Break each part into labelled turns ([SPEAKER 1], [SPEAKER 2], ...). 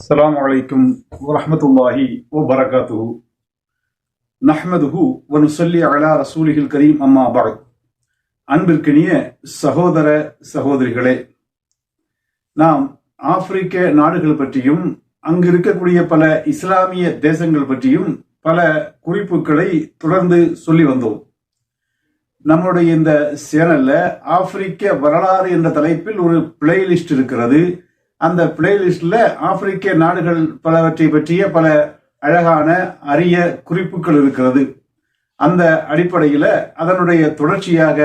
[SPEAKER 1] السلام عليكم ورحمة الله وبركاته نحمده ونصلي على رسوله الكريم أما بعد அன்பிற்கினிய சகோதர சகோதரிகளே நாம் ஆப்பிரிக்க நாடுகள் பற்றியும் அங்கு இருக்கக்கூடிய பல இஸ்லாமிய தேசங்கள் பற்றியும் பல குறிப்புகளை தொடர்ந்து சொல்லி வந்தோம் நம்முடைய இந்த சேனல்ல ஆப்பிரிக்க வரலாறு என்ற தலைப்பில் ஒரு பிளேலிஸ்ட் இருக்கிறது அந்த பிளேலிஸ்டில் ஆப்பிரிக்க நாடுகள் பலவற்றை பற்றிய பல அழகான அரிய குறிப்புகள் இருக்கிறது. அந்த அடிப்படையில் அதனுடைய தொடர்ச்சியாக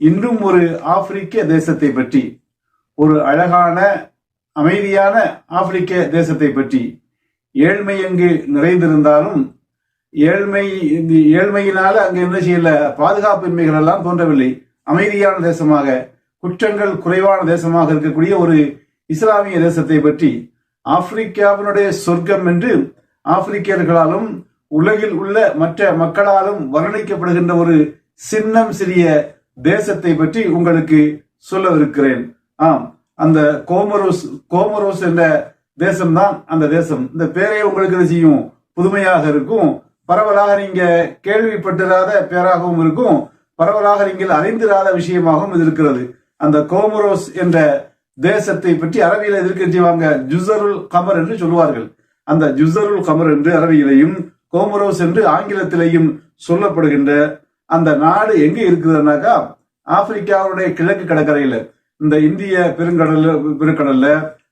[SPEAKER 1] இன்னும் ஒரு ஆப்பிரிக்க தேசத்தை பற்றி ஒரு அழகான அமைதியான ஆப்பிரிக்க தேசத்தை பற்றி ஏழ்மை அங்கு நிறைந்திருந்தாலும் ஏழ்மை இந்த ஏழ்மையினால அங்கு என்ன செய்யல பாதுகாப்பின்மைகள் எல்லாம் தோன்றவில்லை. அமைதியான தேசமாக குற்றங்கள் குறைவான தேசமாக இருக்கக்கூடிய ஒரு இஸ்லாமிய தேசத்தை பற்றி ஆப்பிரிக்காவினுடைய சொர்க்கம் என்று ஆப்பிரிக்கர்களாலும் உலகில் உள்ள மற்ற மக்களாலும் வர்ணிக்கப்படுகின்ற ஒரு சின்னம் சிறிய தேசத்தை பற்றி உங்களுக்கு சொல்லவிருக்கிறேன். ஆம் அந்த கோமரோஸ் கோமரோஸ் என்ற தேசம்தான் அந்த தேசம். இந்த பேரே உங்களுக்கு என்ன செய்யும்? புதுமையாக இருக்கும். பரவலாக நீங்க கேள்விப்பட்டிராத பேராகவும் இருக்கும். பரவலாக நீங்கள் அறிந்திராத விஷயமாகவும் இது இருக்கிறது. அந்த கோமரோஸ் என்ற தேசத்தை பற்றி அரபியில எதிர்க்க செய்வாங்க ஜுசருல் கமர் என்று சொல்லுவார்கள். அந்த ஜுசருல் கமர் என்று அரபியிலையும் கோமரோஸ் என்று ஆங்கிலத்திலையும் சொல்லப்படுகின்ற அந்த நாடு எங்க இருக்குதுன்னாக்கா ஆப்பிரிக்காவுடைய கிழக்கு கடற்கரையில இந்த இந்திய பெருங்கடல் பெருங்கடல்ல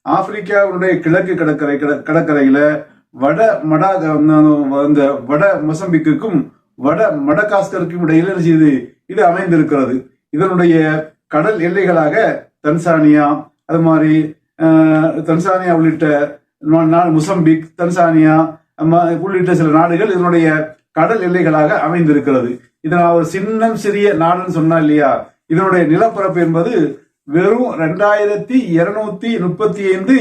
[SPEAKER 1] ஆப்பிரிக்காவுடைய கிழக்கு கடற்கரை கட- கடற்கரையில வட மடா இந்த வட மொசம்பிக்குக்கும் வட மடகாஸ்கருக்கும் இடையில என்ன இது அமைந்திருக்கிறது. இதனுடைய கடல் எல்லைகளாக தன்சானியா அது மாதிரி தன்சானியா உள்ளிட்ட முசம்பிக் தன்சானியா உள்ளிட்ட சில நாடுகள் இதனுடைய கடல் எல்லைகளாக அமைந்திருக்கிறது. இதை நான் ஒரு சின்னம் சிறிய நாடுன்னு சொன்னா இல்லையா? இதனுடைய நிலப்பரப்பு என்பது வெறும் ரெண்டாயிரத்தி இருநூத்தி முப்பத்தி ஐந்து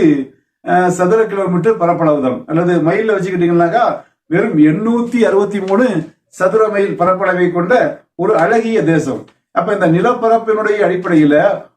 [SPEAKER 1] சதுர கிலோமீட்டர் பரப்பளவு தான் அல்லது மைல்ல வச்சுக்கிட்டீங்கன்னாக்கா வெறும் எண்ணூத்தி அறுபத்தி மூணு சதுர மைல் பரப்பளவை கொண்ட ஒரு அழகிய தேசம். அப்ப இந்த நிலப்பரப்பினுடைய அடிப்படையில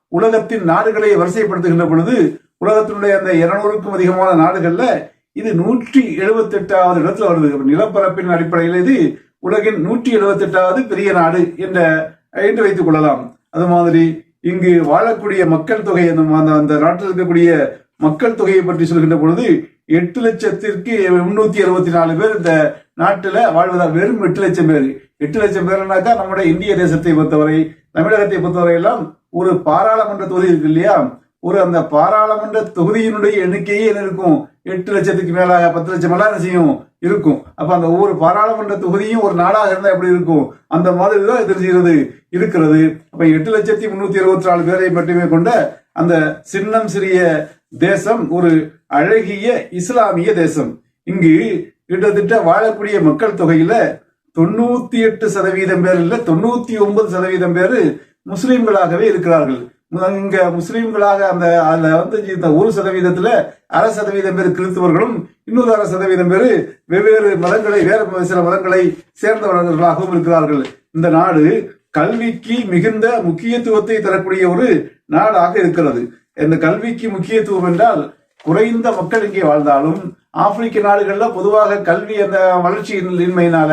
[SPEAKER 1] உலகத்தின் நாடுகளை வரிசைப்படுத்துகின்ற பொழுது உலகத்தினுடைய அந்த இருநூறுக்கும் அதிகமான நாடுகள்ல இது நூற்றி எழுபத்தி எட்டாவது இடத்துல வருது. நிலப்பரப்பின் அடிப்படையில் இது உலகின் நூற்றி எழுபத்தி எட்டாவது பெரிய நாடு என்ற என்று வைத்துக் கொள்ளலாம். அது மாதிரி இங்கு வாழக்கூடிய மக்கள் தொகை அந்த அந்த- நாட்டில் இருக்கக்கூடிய மக்கள் தொகையை பற்றி சொல்கின்ற பொழுது எட்டு லட்சத்திற்கு முன்னூத்தி அறுபத்தி நாலு பேர் இந்த நாட்டில் வாழ்வதா வெறும் எட்டு லட்சம் பேர். எட்டு லட்சம் பேர்னாக்கா நம்முடைய இந்திய தேசத்தை பொறுத்தவரை தமிழகத்தை பொறுத்தவரையெல்லாம் ஒரு பாராளுமன்ற தொகுதி இருக்கு இல்லையா? ஒரு அந்த பாராளுமன்ற தொகுதியினுடைய எண்ணிக்கையே என்ன இருக்கும்? எட்டு லட்சத்துக்கு மேலாக பத்து லட்சம் மேல என்ன செய்யும்? இருக்கும். அப்ப அந்த ஒவ்வொரு பாராளுமன்ற தொகுதியும் ஒரு நாடாக இருந்தா எப்படி இருக்கும்? அந்த மாதிரி தான் இருக்கிறது. அப்ப எட்டு லட்சத்தி முன்னூத்தி இருபத்தி நாலு பேரை மட்டுமே கொண்ட அந்த சின்னம் சிறிய தேசம் ஒரு அழகிய இஸ்லாமிய தேசம். இங்கு கிட்டத்தட்ட வாழக்கூடிய மக்கள் தொகையில தொண்ணூத்தி எட்டு சதவீதம் பேர் இல்ல தொண்ணூத்தி ஒன்பது சதவீதம் பேர் முஸ்லீம்களாகவே இருக்கிறார்கள். இங்க முஸ்லீம்களாக அந்த அதுல வந்து இந்த ஒரு சதவீதத்துல அரை சதவீதம் பேர் கிறிஸ்துவர்களும் இன்னொரு அரை சதவீதம் பேர் வெவ்வேறு மதங்களை வேறு சில மதங்களை சேர்ந்தவர்களாகவும் இருக்கிறார்கள். இந்த நாடு கல்விக்கு மிகுந்த முக்கியத்துவத்தை தரக்கூடிய ஒரு நாடாக இருக்கிறது. இந்த கல்விக்கு முக்கியத்துவம் என்றால் குறைந்த மக்கள் இங்கே வாழ்ந்தாலும் ஆப்பிரிக்க நாடுகள்ல பொதுவாக கல்வி அந்த வளர்ச்சியின் இன்மையினால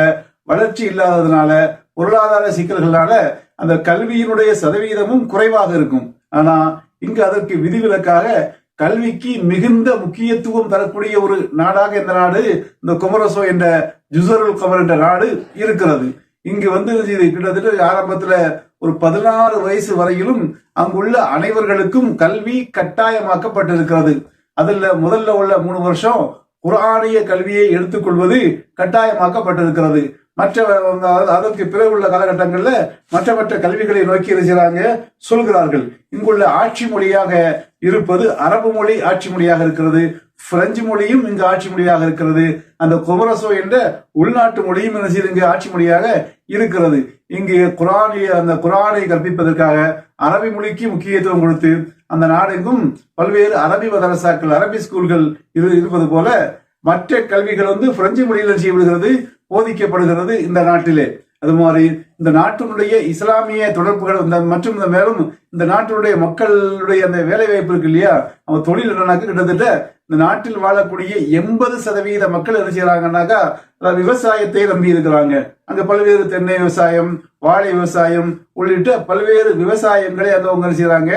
[SPEAKER 1] வளர்ச்சி இல்லாததுனால பொருளாதார சிக்கல்களால அந்த கல்வியினுடைய சதவீதமும் குறைவாக இருக்கும். ஆனா இங்கு அதற்கு விதிவிலக்காக கல்விக்கு மிகுந்த முக்கியத்துவம் தரக்கூடிய ஒரு நாடாக இந்த நாடு இந்த குமரசோ என்ற ஜுசருல் கமர் என்ற நாடு இருக்கிறது. இங்கு வந்து இது கிட்டத்தட்ட ஆரம்பத்துல ஒரு பதினாறு வயசு வரையிலும் அங்குள்ள அனைவர்களுக்கும் கல்வி கட்டாயமாக்கப்பட்டிருக்கிறது. அதுல முதல்ல உள்ள மூணு வருஷம் குரானிய கல்வியை எடுத்துக்கொள்வது கட்டாயமாக்கப்பட்டிருக்கிறது. மற்ற அதற்கு பிறகு உள்ள காலகட்டங்களில் மற்ற மற்ற கல்விகளை நோக்கி இருக்கிறாங்க சொல்கிறார்கள். இங்குள்ள ஆட்சி மொழியாக இருப்பது அரபு மொழி ஆட்சி மொழியாக இருக்கிறது. பிரெஞ்சு மொழியும் இங்கு ஆட்சி மொழியாக இருக்கிறது. அந்த குமரசோ என்ற உள்நாட்டு மொழியும் என்ன செய்யுது இங்கு ஆட்சி மொழியாக இருக்கிறது. இங்கு குரானிய அந்த குரானை கற்பிப்பதற்காக அரபி மொழிக்கு முக்கியத்துவம் கொடுத்து அந்த நாடெங்கும் பல்வேறு அரபி மதரசாக்கள் அரபி ஸ்கூல்கள் இரு இருப்பது போல மற்ற கல்விகள் வந்து பிரெஞ்சு மொழியில் செய்யப்படுகிறது. போதிக்கப்படுகிறது இந்த நாட்டிலே. அது மாதிரி இந்த நாட்டினுடைய இஸ்லாமிய தொடர்புகள் இந்த மற்றும் இந்த மேலும் இந்த நாட்டினுடைய மக்களுடைய அந்த வேலை வாய்ப்பு இருக்கு இல்லையா? அவங்க தொழில் என்னன்னாக்க கிட்டத்தட்ட இந்த நாட்டில் வாழக்கூடிய எண்பது சதவீத மக்கள் என்ன செய்யறாங்கன்னாக்கா விவசாயத்தை நம்பி இருக்கிறாங்க. அங்க பல்வேறு தென்னை விவசாயம் வாழை விவசாயம் உள்ளிட்ட பல்வேறு விவசாயங்களை அங்க அவங்க செய்யறாங்க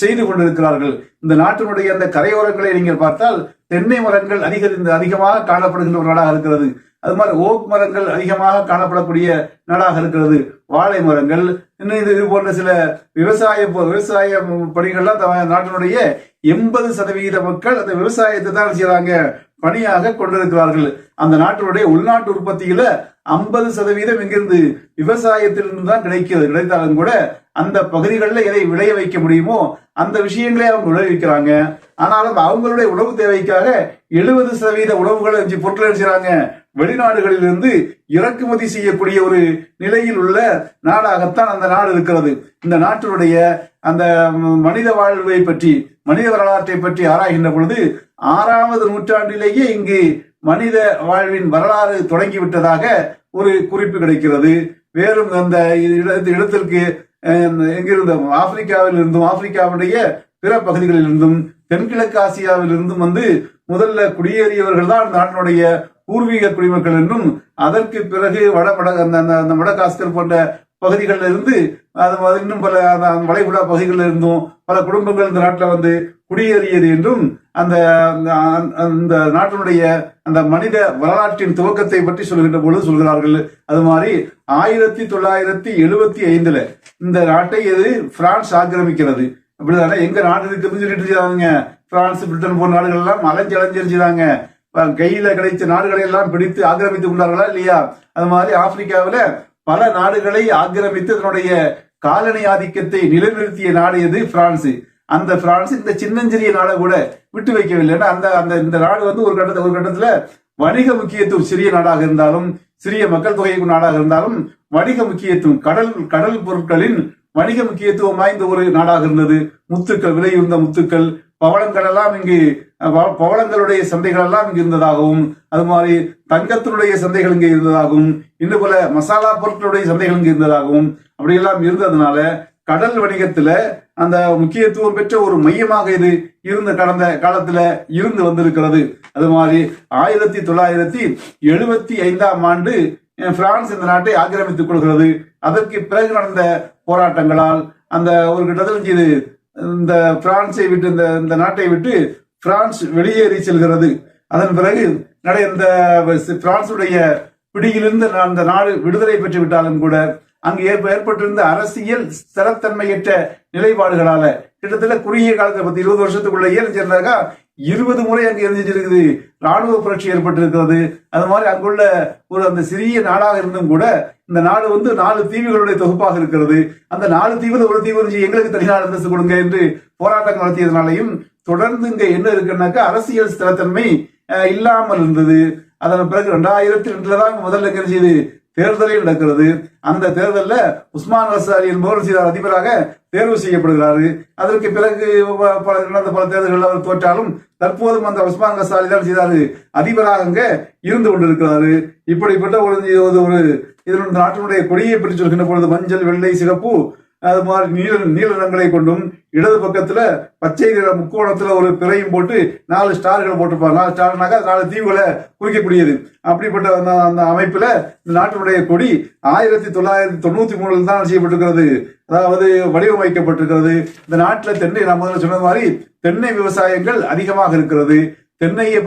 [SPEAKER 1] செய்து கொண்டிருக்கிறார்கள். இந்த நாட்டினுடைய அந்த கரையோரங்களை நீங்கள் பார்த்தால் தென்னை மரங்கள் அதிகரிந்த அதிகமாக காணப்படுகின்ற ஒரு நாடாக இருக்கிறது. அது மாதிரி ஓக் மரங்கள் அதிகமாக காணப்படக்கூடிய நாடாக இருக்கிறது. வாழை மரங்கள் இன்னும் இது இது போன்ற சில விவசாய விவசாய பணிகள்லாம் நாட்டினுடைய எண்பது சதவீத மக்கள் அந்த விவசாயத்தை தான் செய்யறாங்க பணியாக கொண்டிருக்கிறார்கள். அந்த நாட்டினுடைய உள்நாட்டு உற்பத்தியில ஐம்பது சதவீதம் இங்கிருந்து விவசாயத்திலிருந்து தான் கிடைக்கிறது. கிடைத்தாலும் கூட அந்த பகுதிகளில் எதை விளைய வைக்க முடியுமோ அந்த விஷயங்களே அவங்க விளைவிக்கிறாங்க. ஆனாலும் அவங்களுடைய உணவு தேவைக்காக எழுபது சதவீத உணவுகளை வச்சு பொருட்கள் செய்றாங்க வெளிநாடுகளிலிருந்து இறக்குமதி செய்யக்கூடிய ஒரு நிலையில் உள்ள நாடாகத்தான் அந்த நாடு இருக்கிறது. இந்த நாட்டினுடைய அந்த மனித வாழ்வை பற்றி மனித வரலாற்றை பற்றி ஆராய்கின்ற பொழுது ஆறாவது நூற்றாண்டிலேயே இங்கு மனித வாழ்வின் வரலாறு தொடங்கிவிட்டதாக ஒரு குறிப்பு கிடைக்கிறது. வேறும் அந்த இடத்திற்கு அஹ், எங்கிருந்த ஆப்பிரிக்காவில் இருந்தும் ஆப்பிரிக்காவுடைய பிற பகுதிகளில் இருந்தும் தென்கிழக்கு ஆசியாவில் இருந்தும் வந்து முதல்ல குடியேறியவர்கள் தான் நாட்டினுடைய பூர்வீக குடிமக்கள் என்றும் அதற்கு பிறகு வட வட அந்த அந்த- அந்த போன்ற பகுதிகளில் இருந்து அது இன்னும் பல அந்த வளைகுடா பகுதிகளில் இருந்தும் பல குடும்பங்கள் இந்த நாட்டில் வந்து குடியேறியது என்றும் அந்த அந்த- அந்த நாட்டினுடைய அந்த மனித வரலாற்றின் துவக்கத்தை பற்றி சொல்கின்ற பொழுது சொல்கிறார்கள். அது மாதிரி ஆயிரத்தி தொள்ளாயிரத்தி எழுபத்தி ஐந்துல இந்த நாட்டை எது? பிரான்ஸ் ஆக்கிரமிக்கிறது. அப்படிதானே? எங்க நாடு இருக்குதுன்னு சொல்லிட்டு அவங்க பிரான்ஸ் பிரிட்டன் போன்ற நாடுகள் எல்லாம் அலைஞ்சு அலைஞ்சிருச்சுதாங்க கையில கிடைச்ச நாடுகளை எல்லாம் பிடித்து ஆக்கிரமித்து கொண்டார்களா இல்லையா? அது மாதிரி ஆப்பிரிக்காவில பல நாடுகளை ஆக்கிரமித்து தன்னுடைய காலனி ஆதிக்கத்தை நிலைநிறுத்திய நாடு எது? பிரான்ஸ் அந்த பிரான்ஸ் இந்த சின்னஞ்சிறிய நாடை கூட விட்டு வைக்கவில்லை. அந்த அந்த இந்த நாடு வந்து ஒரு கட்டத்தில் ஒரு கட்டத்துல வணிக முக்கியத்துவம் சிறிய நாடாக இருந்தாலும் சிறிய மக்கள் தொகை நாடாக இருந்தாலும் வணிக முக்கியத்துவம் கடல் கடல் பொருட்களின் வணிக முக்கியத்துவம் வாய்ந்த ஒரு நாடாக இருந்தது. முத்துக்கள் விலையுந்த முத்துக்கள் பவளங்கள் எல்லாம் இங்கு பவ- பவளங்களுடைய சந்தைகள் எல்லாம் இங்கு இருந்ததாகவும் அது மாதிரி தங்கத்தினுடைய சந்தைகள் இங்கு இருந்ததாகவும் இன்னும் போல மசாலா பொருட்களுடைய சந்தைகள் இங்கு இருந்ததாகவும் அப்படியெல்லாம் இருந்ததுனால கடல் வணிகத்துல அந்த முக்கியத்துவம் பெற்ற ஒரு மையமாக இது இருந்த கடந்த காலத்துல இருந்து வந்திருக்கிறது. அது மாதிரி ஆயிரத்தி தொள்ளாயிரத்தி எழுபத்தி ஐந்தாம் ஆண்டு பிரான்ஸ் இந்த நாட்டை ஆக்கிரமித்துக் கொள்கிறது. அதற்கு பிறகு நடந்த போராட்டங்களால் அந்த ஒரு கிட்டத்தட்ட இது இந்த பிரான்ஸை விட்டு இந்த இந்த நாட்டை விட்டு பிரான்ஸ் வெளியேறி செல்கிறது. அதன் பிறகு நடை இந்த பிரான்சுடைய பிடியிலிருந்து அந்த நாடு விடுதலை பெற்று விட்டாலும் கூட அங்கு ஏற்பட்டிருந்த அரசியல் ஸ்திரத்தன்மையற்ற நிலைப்பாடுகளால கிட்டத்தட்ட குறுகிய காலத்தை பத்தி இருபது வருஷத்துக்குள்ள ஏன் சேர்ந்தாக்கா இருபது முறை அங்கு எரிஞ்சிருக்குது ராணுவ புரட்சி ஏற்பட்டிருக்கிறது. அது மாதிரி அங்குள்ள ஒரு அந்த சிறிய நாடாக இருந்தும் கூட இந்த நாடு வந்து நாலு தீவுகளுடைய தொகுப்பாக இருக்கிறது. அந்த நாலு தீவுல ஒரு தீவு இருந்துச்சு, எங்களுக்கு தனியார் அந்தஸ்து கொடுங்க என்று போராட்டம் நடத்தியதுனாலையும் தொடர்ந்து இங்க என்ன இருக்குன்னாக்கா அரசியல் ஸ்திரத்தன்மை இல்லாமல் இருந்தது. அதன் பிறகு ரெண்டாயிரத்தி ரெண்டுல தான் முதல்ல என்ன தேர்தலில் நடக்கிறது. அந்த தேர்தலில் உஸ்மான் ரசாலி என்பவர் செய்தார் அதிபராக தேர்வு செய்யப்படுகிறாரு. அதற்கு பிறகு பல நடந்த பல தேர்தல்கள் அவர் தோற்றாலும் தற்போதும் அந்த உஸ்மான் கசாலி தான் செய்தாரு. அதிபராக அங்கே இருந்து கொண்டிருக்கிறாரு. இப்படிப்பட்ட ஒரு ஒரு இதனுடைய நாட்டினுடைய கொடியை பற்றி சொல்கின்ற பொழுது மஞ்சள் வெள்ளை சிகப்பு அது மாதிரி நீல நீல நிறங்களை கொண்டும் இடது பக்கத்துல பச்சை நிற முக்கோணத்துல ஒரு பிறையும் போட்டு நாலு ஸ்டார்கள் போட்டிருப்பாங்க. நாலு ஸ்டார்னாக்கா நாலு தீவுகளை குறிக்கக்கூடியது. அப்படிப்பட்ட அந்த அந்த அமைப்புல இந்த நாட்டினுடைய கொடி ஆயிரத்தி தொள்ளாயிரத்தி தொண்ணூத்தி மூணுல தான் செய்யப்பட்டிருக்கிறது. அதாவது வடிவமைக்கப்பட்டிருக்கிறது. இந்த நாட்டில் தென்னை நான் முதல்ல சொன்னது மாதிரி தென்னை விவசாயங்கள் அதிகமாக இருக்கிறது. தென்னையை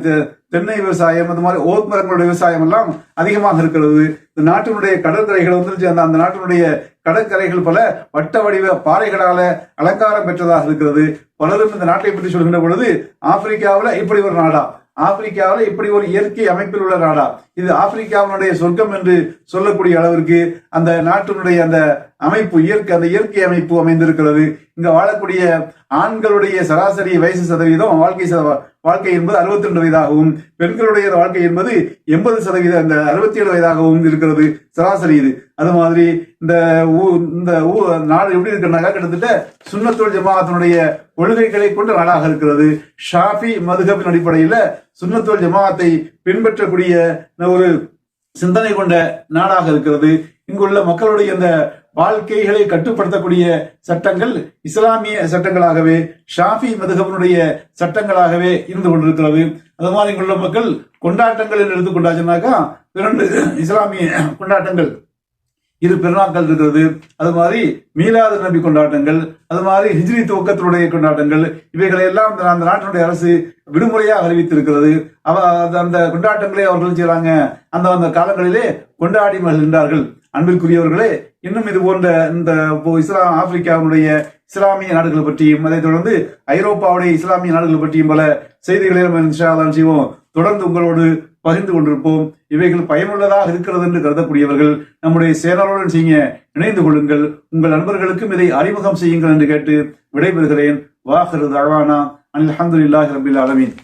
[SPEAKER 1] தெ- தென்னை விவசாயம் அந்த மாதிரி ஓக் மரங்களுடைய விவசாயம் எல்லாம் அதிகமாக இருக்கிறது. இந்த நாட்டினுடைய கடற்கரைகள் வந்து அந்த அந்த நாட்டினுடைய கடற்கரைகள் பல வட்ட வடிவ பாறைகளால அலங்காரம் பெற்றதாக இருக்கிறது. பலரும் இந்த நாட்டை பற்றி சொல்கின்ற பொழுது ஆப்பிரிக்காவில் இப்படி ஒரு நாடா? ஆப்பிரிக்காவில் இப்படி ஒரு இயற்கை அமைப்பில் உள்ள நாடா? இது ஆப்பிரிக்காவினுடைய சொர்க்கம் என்று சொல்லக்கூடிய அளவிற்கு அந்த நாட்டினுடைய அந்த அமைப்பு இயற்கை அந்த இயற்கை அமைப்பு அமைந்திருக்கிறது. இங்க வாழக்கூடிய ஆண்களுடைய சராசரி வயசு சதவீதம் வாழ்க்கை சத- வாழ்க்கை என்பது அறுபத்தி ரெண்டு வயதாகவும் பெண்களுடைய வாழ்க்கை என்பது எண்பது சதவீதம் இந்த அறுபத்தி ஏழு வயதாகவும் இருக்கிறது. சராசரி இது. அது மாதிரி இந்த ஊ- இந்த ஊ- நாடு எப்படி இருக்குன்னாக்கா கிட்டத்தட்ட சுண்ணத்தோல் ஜமாத்தினுடைய கொள்கைகளை கொண்ட நாடாக இருக்கிறது. ஷாஃபி மதுகபின் அடிப்படையில சுண்ணத்தோல் ஜமாத்தை பின்பற்றக்கூடிய ஒரு சிந்தனை கொண்ட நாடாக இருக்கிறது. இங்குள்ள மக்களுடைய இந்த வாழ்க்கைகளை கட்டுப்படுத்தக்கூடிய சட்டங்கள் இஸ்லாமிய சட்டங்களாகவே ஷாஃபி மதுகபனுடைய சட்டங்களாகவே இருந்து கொண்டிருக்கிறது. அது மாதிரி இங்குள்ள மக்கள் கொண்டாட்டங்கள் என்று எடுத்துக்கொண்டாச்சுனாக்கா இரண்டு இஸ்லாமிய கொண்டாட்டங்கள். இரு பெருநாட்கள் இருக்கிறது. அது மாதிரி மீலாது நபி கொண்டாட்டங்கள் அது மாதிரி ஹிஜ்ரி துவக்கத்தினுடைய கொண்டாட்டங்கள் இவைகளை எல்லாம் அந்த நாட்டினுடைய அரசு விடுமுறையாக அறிவித்திருக்கிறது. அவ அந்த- அந்த கொண்டாட்டங்களை அவர்கள் செய்கிறாங்க அந்த அந்த காலங்களிலே கொண்டாடி மகிழ்கின்றார்கள். அன்பிற்குரியவர்களே இன்னும் இது போன்ற இந்த இப்போ இஸ்லாம் ஆப்பிரிக்காவுடைய இஸ்லாமிய நாடுகள் பற்றியும் அதை தொடர்ந்து ஐரோப்பாவுடைய இஸ்லாமிய நாடுகள் பற்றியும் பல செய்திகளை நம்ம செய்வோம். தொடர்ந்து உங்களோடு பகிர்ந்து கொண்டிருப்போம். இவைகள் பயனுள்ளதாக இருக்கிறது என்று கருதக்கூடியவர்கள் நம்முடைய சேனலுடன் செய்ய இணைந்து கொள்ளுங்கள். உங்கள் நண்பர்களுக்கும் இதை அறிமுகம் செய்யுங்கள் என்று கேட்டு விடைபெறுகிறேன். வாஹரு தழ்வானா அல்ஹம்துலில்லாஹி ரபில் அலமீன்